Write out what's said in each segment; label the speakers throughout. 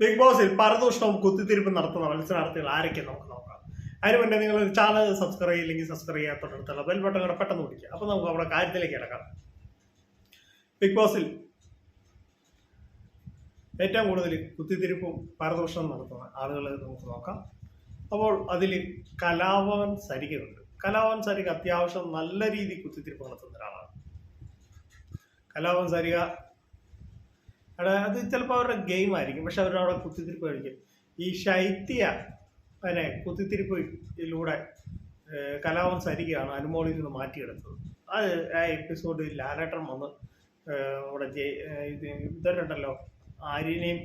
Speaker 1: Big ബോസിൽ പരദൂഷണവും കുത്തിത്തിരിപ്പും നടത്തുന്ന മത്സരാർത്ഥികൾ ആരൊക്കെ നമുക്ക് നോക്കാം. അതിന് മുന്നേ നിങ്ങൾ ചാനൽ സബ്സ്ക്രൈബ് ചെയ്യില്ലെങ്കിൽ സബ്സ്ക്രൈബ് ചെയ്യാൻ തൊട്ടടുത്തുള്ള ബെൽ ബട്ടൺ കൂടെ പെട്ടെന്ന് പിടിക്കുക അപ്പോൾ നമുക്ക് അവിടെ കാര്യത്തിലേക്ക് കിടക്കാം. ബിഗ് ബോസിൽ ഏറ്റവും കൂടുതൽ കുത്തിത്തിരിപ്പും പരദൂഷണം നടത്തുന്ന ആളുകൾ നമുക്ക് നോക്കാം. അപ്പോൾ അതിൽ കലാഭവൻ സരികയുണ്ട്. കലാഭവൻ സരിക അത്യാവശ്യം നല്ല രീതിയിൽ കുത്തിത്തിരിപ്പ് നടത്തുന്ന ഒരാളാണ്. കലാഭവൻ സരിക അത് ചിലപ്പോൾ അവരുടെ ഗെയിം ആയിരിക്കും. പക്ഷെ അവരവിടെ കുത്തിത്തിരിപ്പ് കളിക്കും. ഈ ശൈത്യ അതിനെ കുത്തിത്തിരിപ്പിലൂടെ ഏഹ്, സരിക്കുകയാണ് അനുമോളിൽ നിന്ന് മാറ്റിയെടുത്തത്. അത് ആ എപ്പിസോഡിൽ ലാലേട്ടൻ വന്ന് അവിടെ ജയ് ഇത് ഇവരുണ്ടല്ലോ ആര്യനെയും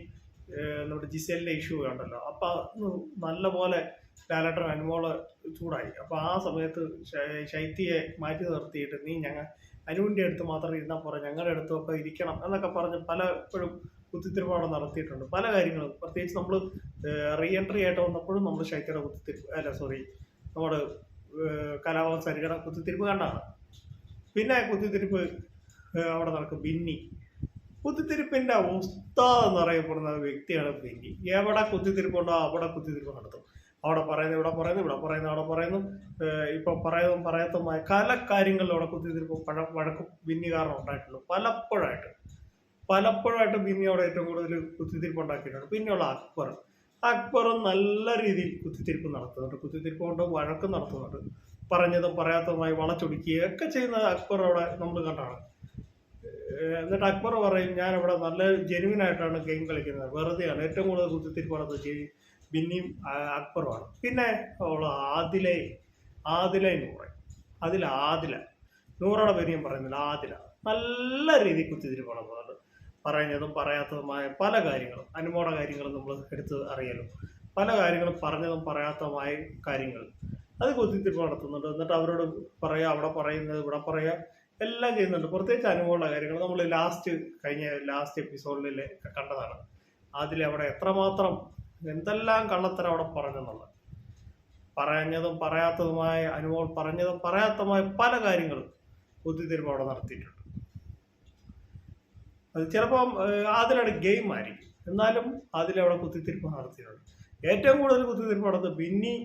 Speaker 1: നമ്മുടെ ജിസേലിന്റെ ഇഷ്യൂ ഉണ്ടല്ലോ. അപ്പം നല്ലപോലെ നല്ല പോലെ ലാലേട്ടൻ അനുമോൾ ചൂടായി. അപ്പോൾ ആ സമയത്ത് ശൈത്യയെ മാറ്റി നിർത്തിയിട്ട് നീ ഞങ്ങൾ അനുവിന്റെ അടുത്ത് മാത്രം ഇരുന്നാൽ പോരാ ഞങ്ങളുടെ അടുത്തൊക്കെ ഇരിക്കണം എന്നൊക്കെ പറഞ്ഞ് പലപ്പോഴും കുത്തിത്തിരിപ്പാട് നടത്തിയിട്ടുണ്ട്. പല കാര്യങ്ങളും. പ്രത്യേകിച്ച് നമ്മൾ റീ എൻട്രി ആയിട്ട് വന്നപ്പോഴും നമ്മൾ ശൈത്യയുടെ കുത്തിത്തിരിപ്പ് അല്ല സോറി നമ്മുടെ കലാഭവൻ സരികട കുത്തിത്തിരിപ്പ് കണ്ടാണ്. പിന്നെ കുത്തിത്തിരിപ്പ് അവിടെ നടക്കും ബിന്നി. കുത്തിത്തിരിപ്പിന്റെ ഉസ്താദ് എന്നറിയപ്പെടുന്ന വ്യക്തിയാണ് ബിന്നി. എവിടെ കുത്തിത്തിരിപ്പുണ്ടോ അവിടെ കുത്തിത്തിരിപ്പ് നടത്തും. അവിടെ പറയുന്നു ഇവിടെ പറയുന്നു ഇവിടെ പറയുന്നു അവിടെ പറയുന്നു. ഇപ്പൊ പറയുന്നതും പറയാത്തതുമായ പല കാര്യങ്ങളിൽ അവിടെ കുത്തിത്തിരിപ്പും പഴ വഴക്കും ബിന്നി കാരണം ഉണ്ടായിട്ടുള്ളൂ പലപ്പോഴായിട്ട് പലപ്പോഴായിട്ട് ബിന്നി അവിടെ ഏറ്റവും കൂടുതൽ കുത്തിത്തിരിപ്പ് ഉണ്ടാക്കിയിട്ടുണ്ട്. പിന്നെയുള്ള അക്ബർ. അക്ബർ നല്ല രീതിയിൽ കുത്തിത്തിരിപ്പ് നടത്തുന്നുണ്ട്. കുത്തിത്തിരിപ്പ് കൊണ്ട് വഴക്കും നടത്തുന്നുണ്ട്. പറഞ്ഞതും പറയാത്തതുമായി വളച്ചൊടിക്കുകയൊക്കെ ചെയ്യുന്ന അക്ബർ അവിടെ നമ്മൾ കണ്ടാണ്. എന്നിട്ട് അക്ബർ പറയും ഞാൻ ഇവിടെ നല്ല ജെനുവിൻ ആയിട്ടാണ് ഗെയിം കളിക്കുന്നത്. വെറുതെയാണ്. ഏറ്റവും കൂടുതൽ കുത്തിത്തിരിപ്പ് നടത്തുന്നത്. ബിന്നിയും ആ- അക്ബറുമാണ് പിന്നെ ഉള്ള ആദിലെ ആദില നൂറ് അതിൽ ആദില. നൂറയുടെ പേര് ഞാൻ പറയുന്നില്ല ആദില. നല്ല രീതിയിൽ കുത്തിതിരി പറഞ്ഞത് പറയുന്നതും പറയാത്തതുമായ പല കാര്യങ്ങളും അനുമോട കാര്യങ്ങളും നമ്മൾ എടുത്ത് അറിയലും. പല കാര്യങ്ങളും പറഞ്ഞതും പറയാത്തതുമായ കാര്യങ്ങൾ. അത് കുത്തിത്തിരിപ്പ് നടത്തുന്നുണ്ട്. എന്നിട്ട് അവരോട് പറയുക അവിടെ പറയുന്നത് ഇവിടെ പറയുക എല്ലാം ചെയ്യുന്നുണ്ട്. പ്രത്യേകിച്ച് അനുഭവമുള്ള കാര്യങ്ങൾ നമ്മൾ ലാസ്റ്റ് കഴിഞ്ഞ ലാസ്റ്റ് എപ്പിസോഡിൽ കണ്ടതാണ്. അതിൽ അവിടെ എത്രമാത്രം എന്തെല്ലാം കള്ളത്തരം അവിടെ പറഞ്ഞെന്നുള്ളത്. പറഞ്ഞതും പറയാത്തതുമായ അനുഭവം പറഞ്ഞതും പറയാത്തതുമായ പല കാര്യങ്ങളും കുത്തിത്തിരിപ്പ് അവിടെ നടത്തിയിട്ടുണ്ട്. അത് ചിലപ്പം അതിലാണ് ഗെയിം ആയിരിക്കും. എന്നാലും അതിലവിടെ കുത്തിത്തിരിപ്പ് നടത്തിയിട്ടുണ്ട്. ഏറ്റവും കൂടുതൽ കുത്തിത്തിരിപ്പ് നടത്തുന്നത് ബിന്നി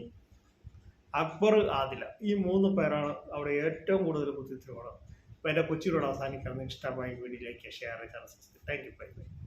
Speaker 1: അക്ബർ ആദില. ഈ മൂന്ന് പേരാണ് അവിടെ ഏറ്റവും കൂടുതൽ കുത്തിത്തിരിപ്പ് നടത്തുന്നത് അപ്പോൾ എന്റെ കൊച്ചിയിലൂടെ അവസാനിക്കണം ഇഷ്ടമായി വീഡിയോയിലേക്ക് ഷെയർ ചെയ്താണ് താങ്ക് യു ബൈ ബൈ